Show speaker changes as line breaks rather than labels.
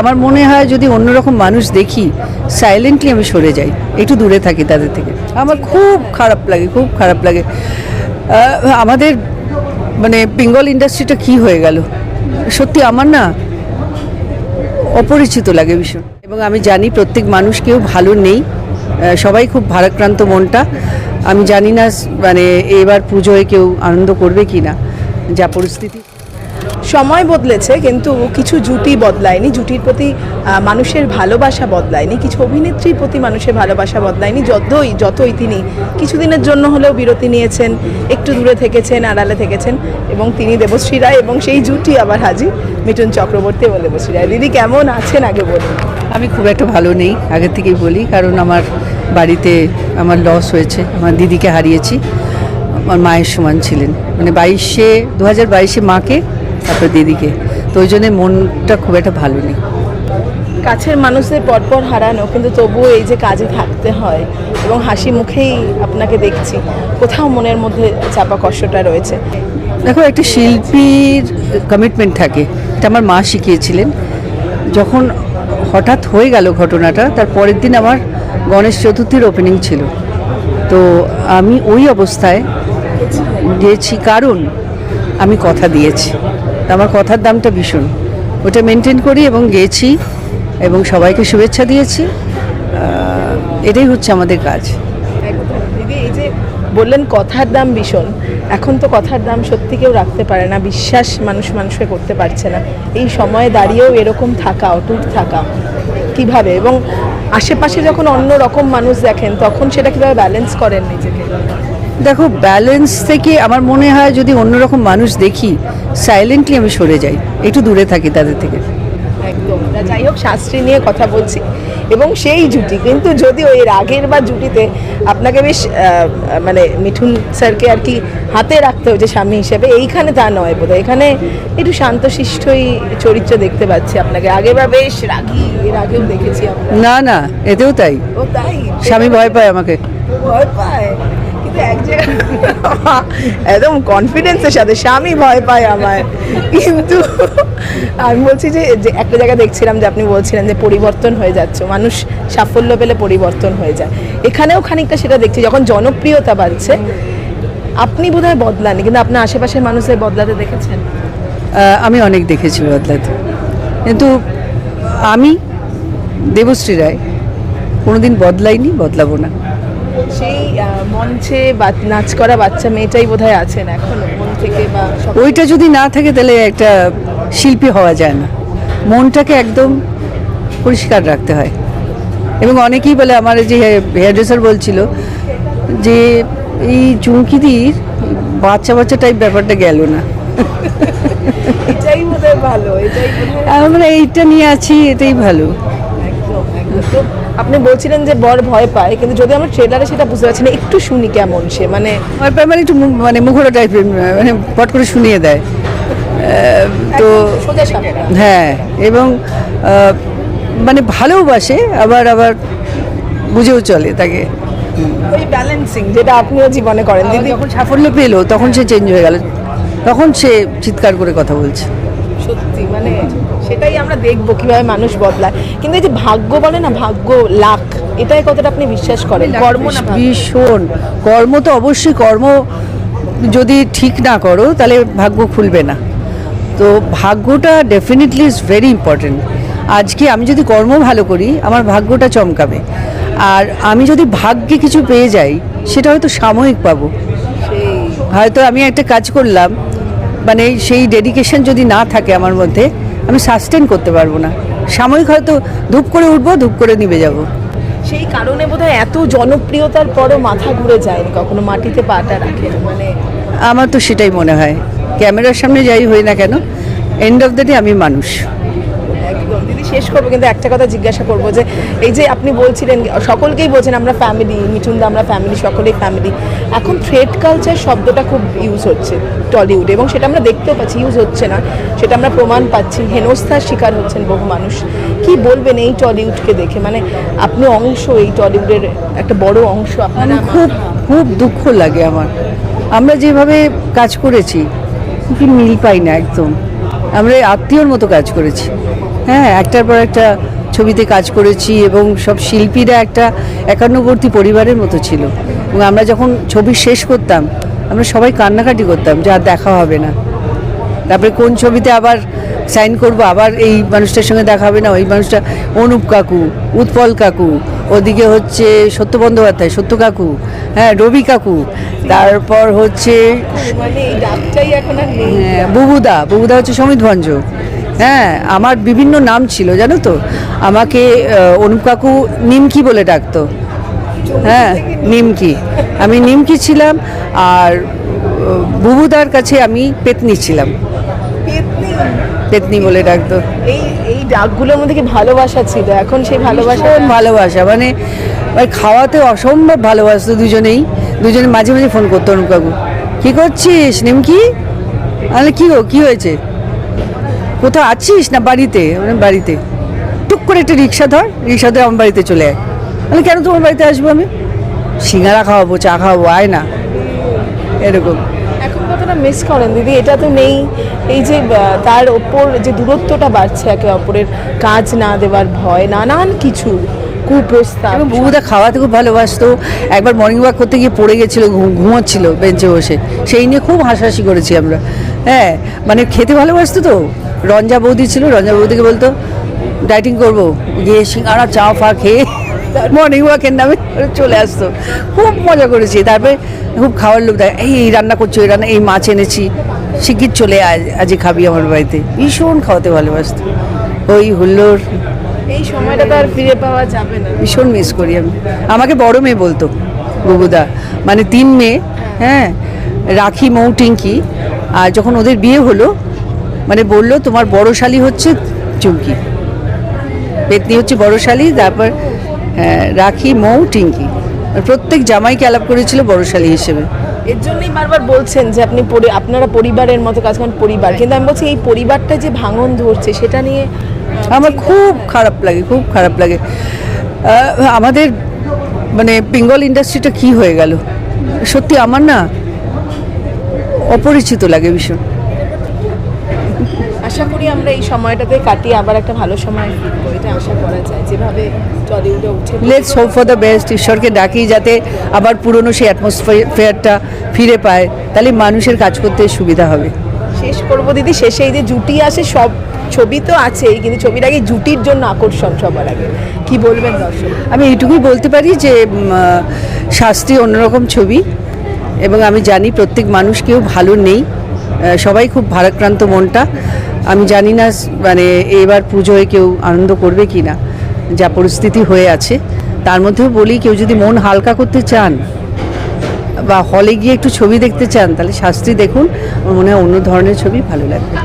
আমার মনে হয় যদি অন্যরকম মানুষ দেখি সাইলেন্টলি আমি সরে যাই। একটু দূরে থাকি তাদের থেকে। আমার খুব খারাপ লাগে, খুব খারাপ লাগে। আমাদের মানে বেঙ্গল ইন্ডাস্ট্রিটা কি হয়ে গেল? সত্যি আমার না অপরিচিত লাগে ভীষণ। এবং আমি জানি প্রত্যেক মানুষ কেউ ভালো নেই। সবাই খুব ভারাক্রান্ত মনটা। আমি জানি না মানে এবার পুজোয় কেউ আনন্দ করবে কি না যা পরিস্থিতি।
সময় বদলেছে, কিন্তু কিছু জুটি বদলায়নি, জুটির প্রতি মানুষের ভালোবাসা বদলায়নি, কিছু অভিনেত্রীর প্রতি মানুষের ভালোবাসা বদলায়নি, যতই যতই তিনি কিছুদিনের জন্য হলেও বিরতি নিয়েছেন, একটু দূরে থেকেছেন, আড়ালে থেকেছেন, এবং তিনি দেবশ্রী রায় এবং সেই জুটি আবার হাজির মিঠুন চক্রবর্তী এবং দেবশ্রী রায়। দিদি, কেমন আছেন আগে বলুন?
আমি খুব একটা ভালো নেই আগের থেকেই বলি, কারণ আমার বাড়িতে আমার লস হয়েছে, আমার দিদিকে হারিয়েছি, আমার মায়ের সমান ছিলেন। মানে বাইশে, দু হাজার বাইশে মাকে তারপর দিদিকে। তো ওই জন্যে মনটা খুব একটা ভালো নেই।
কাছের মানুষদের পরপর হারানো কিন্তু তবুও এই যে কাজে থাকতে হয় এবং হাসি মুখেই আপনাকে দেখছি কোথাও মনের মধ্যে চাপা কষ্টটা রয়েছে?
দেখো একটা শিল্পীর কমিটমেন্ট থাকে এটা আমার মা শিখিয়েছিলেন। যখন হঠাৎ হয়ে গেল ঘটনাটা তার পরের দিন আমার গণেশ চতুর্থীর ওপেনিং ছিল। তো আমি ওই অবস্থায় গিয়েছি কারণ আমি কথা দিয়েছি। আমার কথার দামটা ভীষণ। ওটা মেনটেন করি এবং গেছি এবং সবাইকে শুভেচ্ছা দিয়েছি। এটাই হচ্ছে আমাদের কাজ।
দিদি, এই যে বললেন কথার দাম ভীষণ, এখন তো কথার দাম সত্যি কেউ রাখতে পারে না, বিশ্বাস মানুষ মানুষকে করতে পারছে না। এই সময়ে দাঁড়িয়েও এরকম থাকা, অটুট থাকা, কীভাবে? এবং আশেপাশে যখন অন্য রকম মানুষ দেখেন, তখন সেটা কীভাবে ব্যালেন্স করেন নিজেকে?
দেখো ব্যালেন্স থেকে আমার মনে হয় যদি অন্যরকম মানুষ দেখি সাইলেন্টলি আমি সরে যাই। একটু দূরে থাকি তাদের থেকে।
একদম। যাই হোক শাস্ত্রী নিয়ে কথা বলছি। এবং সেই জুটি কিন্তু যদিও এর আগের বা জুটিতে আপনাকে বেশ মানে মিঠুন স্যারকে আর কি হাতে রাখতে হয়েছে স্বামী হিসেবে এইখানে তা নয় বোধ এখানে একটু শান্তশিষ্টই চরিত্র দেখতে পাচ্ছি আপনাকে। আগে বা বেশ রাগী এর আগেও দেখেছি
না না এতেও তাই।
ও তাই?
স্বামী ভয় পায় আমাকে।
ভয় পায়? একদম কনফিডেন্সের সাথে, স্বামী ভয় পায় আমায়। কিন্তু আমি বলছি যে একটা জায়গায় দেখছিলাম যে আপনি বলছিলেন যে পরিবর্তন হয়ে যাচ্ছে, মানুষ সাফল্য পেলে পরিবর্তন হয়ে যায়। এখানেও খানিকটা সেটা দেখছি, যখন জনপ্রিয়তা বাড়ছে, আপনি বোধহয় বদলানি কিন্তু আপনার আশেপাশের মানুষের বদলাতে দেখেছেন?
আমি অনেক দেখেছি বদলাতে। কিন্তু আমি দেবশ্রী রায়, কোনোদিন বদলাইনি, বদলাবো না।
সেই মঞ্চে বা- নাচ করা বাচ্চা মেয়েটাই বোধহয় আছেন এখনও মন থেকে বা
ওইটা যদি না থাকে তাহলে একটা শিল্পী হওয়া যায় না। মনটাকে একদম পরিষ্কার রাখতে হয়। এবং অনেকেই বলে আমার যে হেয়ার ড্রেসার বলছিল যে এই চুমকিদির বাচ্চা বাচ্চা টাইপ ব্যাপারটা গেল না।
এটাই ভালো
আমরা এইটা নিয়ে আছি এটাই ভালো।
একদম একদম। আপনি বলছিলেন যে বর ভয় পায় কিন্তু যদি আমরা ট্রেলারে সেটা বুঝতে পারছি না একটু শুনি কেমন সে মানে
ভয় পায় মানে একটু মানে মুখোটা টাইপের মানে পট করে শুনিয়ে দেয়। তো হ্যাঁ এবং মানে ভালোবাসে আবার আবার বুঝেও চলে তাকে।
ওই ব্যালেন্সিং যেটা আপনিও জীবনে করেন দিদি।
যখন সাফল্য পেল তখন সে চেঞ্জ হয়ে গেল। তখন সে চিৎকার করে কথা বলছে।
সত্যি মানে সেটাই আমরা দেখব কীভাবে মানুষ বদলায়। কিন্তু এই যে ভাগ্য বলে না ভাগ্য লাখ এটাই কতটা আপনি বিশ্বাস করেন? কর্ম না
ভীষণ। কর্ম তো অবশ্যই কর্ম যদি ঠিক না করো তাহলে ভাগ্য খুলবে না। তো ভাগ্যটা ডেফিনেটলি ইজ ভেরি ইম্পর্টেন্ট আজকে আমি যদি কর্ম ভালো করি আমার ভাগ্যটা চমকাবে। আর আমি যদি ভাগ্যে কিছু পেয়ে যাই সেটা হয়তো সাময়িক পাবো। হয়তো আমি একটা কাজ করলাম মানে সেই ডেডিকেশন যদি না থাকে আমার মধ্যে আমি সাস্টেন করতে পারব না। সাময়িক হয়তো ধূপ করে উঠবো ধূপ করে নিবে যাব।
সেই কারণে বোধহয় এত জনপ্রিয়তার পরও মাথা ঘুরে যায়নি কখনো মাটিতে পাটা রাখে মানে
আমার তো সেটাই মনে হয়। ক্যামেরার সামনে যাই হই না কেন এন্ড অফ দ্য ডে আমি মানুষ।
শেষ করব কিন্তু একটা কথা জিজ্ঞাসা করব যে এই যে আপনি বলছিলেন সকলকেই বলছেন আমরা ফ্যামিলি মিঠুনদা আমরা ফ্যামিলি সকলেই ফ্যামিলি এখন থ্রেড কালচার শব্দটা খুব ইউজ হচ্ছে টলিউডে এবং সেটা আমরা দেখতেও পাচ্ছি ইউজ হচ্ছে না। সেটা আমরা প্রমাণ পাচ্ছি হেনস্থার শিকার হচ্ছেন বহু মানুষ। কি বলবেন এই টলিউডকে দেখে? মানে আপনি অংশ এই টলিউডের একটা বড় অংশ আপনারা
খুব খুব দুঃখ লাগে আমার। আমরা যেভাবে কাজ করেছি কি মিল পাই না একদম। আমরা আত্মীয়র মতো কাজ করেছি। হ্যাঁ একটার পর একটা ছবিতে কাজ করেছি এবং সব শিল্পীরা একটা একান্নবর্তী পরিবারের মতো ছিল। এবং আমরা যখন ছবি শেষ করতাম আমরা সবাই কান্নাকাটি করতাম যে আর দেখা হবে না। তারপরে কোন ছবিতে আবার সাইন করব আবার এই মানুষটার সঙ্গে দেখা হবে না ওই মানুষটা অনুপ কাকু উৎপল কাকু ওদিকে হচ্ছে সত্য বন্দ্যোপাধ্যায় সত্য কাকু হ্যাঁ রবি কাকু তারপর হচ্ছে
মানে
হ্যাঁ, বুবুদা বুবুদা হচ্ছে সমিত ভঞ্জ। হ্যাঁ আমার বিভিন্ন নাম ছিল জানো তো? আমাকে অনুপ কাকু নিমকি বলে ডাকতো। হ্যাঁ নিমকি। আমি নিমকি ছিলাম আর বুবুদার কাছে আমি পেতনি ছিলাম।
পেতনি।
বলে ডাকতো।
এই এই ডাকগুলোর মধ্যে কি ভালোবাসা ছিল? এখন সেই ভালোবাসা?
ভালোবাসা মানে মানে খাওয়াতে অসম্ভব ভালোবাসতো দুজনেই। দুজনে মাঝে মাঝে ফোন করতো অনুপ কাকু। কী করছিস নিমকি? আরে কী গো কী হয়েছে? কোথাও আছিস না বাড়িতে? মানে বাড়িতে। টুক করে একটা রিক্সা ধর, রিক্সা ধরে আমার বাড়িতে চলে আয়। মানে কেন তোমার বাড়িতে আসব আমি? সিঙ্গারা খাওয়াবো, চা খাওয়াবো, আয় না। এরকম।
এখন মিস করেন, দিদি, এটা তো নেই। এই যে তার ওপর যে দূরত্বটা বাড়ছে একে অপরের, কাজ না দেওয়ার ভয়, নানান কিছু। কুপ্রস্তাব
বুবুদা খাওয়াতে খুব ভালোবাসতো। একবার মর্নিং ওয়াক করতে গিয়ে পড়ে গেছিল ঘুমোচ্ছিল বেঞ্চে বসে। সেই নিয়ে খুব হাসাহাসি করেছি আমরা। হ্যাঁ মানে খেতে ভালোবাসতো তো। রঞ্জা বৌদি ছিল, রঞ্জা বৌদিকে বলতো ডাইটিং করব। গিয়ে সিঙ্গারা চা, ফা খেয়ে মর্নিং ওয়াকের নামে চলে আসতো। খুব মজা করেছি। তারপরে খুব খাওয়ার লোক দেয়, এই এই রান্না করছ, এই রান্না, এই মাছ এনেছি। শিগগির চলে আজ আজই খাবি আমার বাড়িতে। ভীষণ খাওয়াতে ভালোবাসতো। ওই হুল্লোর
এই সময়টা তো আর ফিরে পাওয়া যাবে না।
ভীষণ মিস করি আমি। আমাকে বড় মেয়ে বলতো, বুবুদা। মানে তিন মেয়ে হ্যাঁ? রাখি, মৌ, টিঙ্কি। আর যখন ওদের বিয়ে হলো মানে বলল, তোমার বড় শালি হচ্ছে চুমকি। পেতনি হচ্ছে বড় শালি, তারপর রাখি, মৌ, টিঙ্কি। প্রত্যেক জামাইকে আলাপ করেছিল বড় শালি হিসেবে।
এর জন্যই বারবার বলছেন যে আপনি আপনারা পরিবারের মতো কাজ করেন পরিবার। কিন্তু আমি বলছি এই পরিবারটা যে ভাঙন ধরছে সেটা নিয়ে
আমার খুব খারাপ লাগে খুব খারাপ লাগে। আমাদের মানে বেঙ্গল ইন্ডাস্ট্রিটা কি হয়ে গেল? সত্যি আমার না অপরিচিত লাগে ভীষণ।
আশা করি আমরা এই সময়টাতে কাটিয়ে আবার একটা ভালো সময় ফিরবো এটা আশা করা যায়। যেভাবে টলিউডে উঠে
let's hope for the best ঈশ্বরকে ডাকি যাতে আবার পুরনো সেই অ্যাটমসফিয়ারটা ফিরে পায়। তাহলে মানুষের কাজ করতে সুবিধা হবে।
শেষ করব দিদি শেষে এই যে জুটি আসে সব ছবি তো আছেই কিন্তু ছবির আগে জুটির জন্য আকর্ষণ সবার আগে। কি বলবেন দর্শক?
আমি এইটুকুই বলতে পারি যে শাস্তি অন্যরকম ছবি এবং আমি জানি প্রত্যেক মানুষ কেউ ভালো নেই। সবাই খুব ভারাক্রান্ত মনটা। আমি জানি না মানে এবার পুজোয় কেউ আনন্দ করবে কি না, যা পরিস্থিতি হয়ে আছে। তার মধ্যেও বলি, কেউ যদি মন হালকা করতে চান বা হলে গিয়ে একটু ছবি দেখতে চান, তাহলে শাস্ত্রী দেখুন। আমার মনে হয় অন্য ধরনের ছবি ভালো লাগবে।